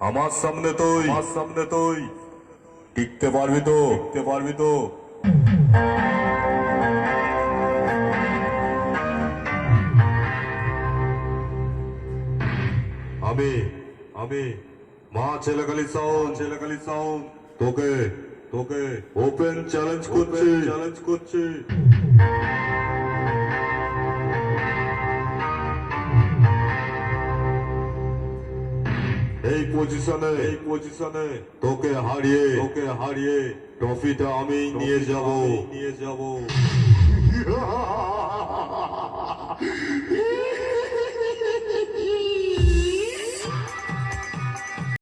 আমার সামনে তুই। আমার সামনে তুই। টিকতে পারবি তো? টিকতে পারবি তো। আমি আমি। মা ছেলেকালি সাউন্ড। ছেলেকালি সাউন্ড। তোকে তোকে। ওপেন চ্যালেঞ্জ করছি। চ্যালেঞ্জ করছি। এই পজিশনে এই পজিশনে তোকে হারিয়ে তোকে হারিয়ে ট্রফিটা আমি নিয়ে যাব। নিয়ে যাব।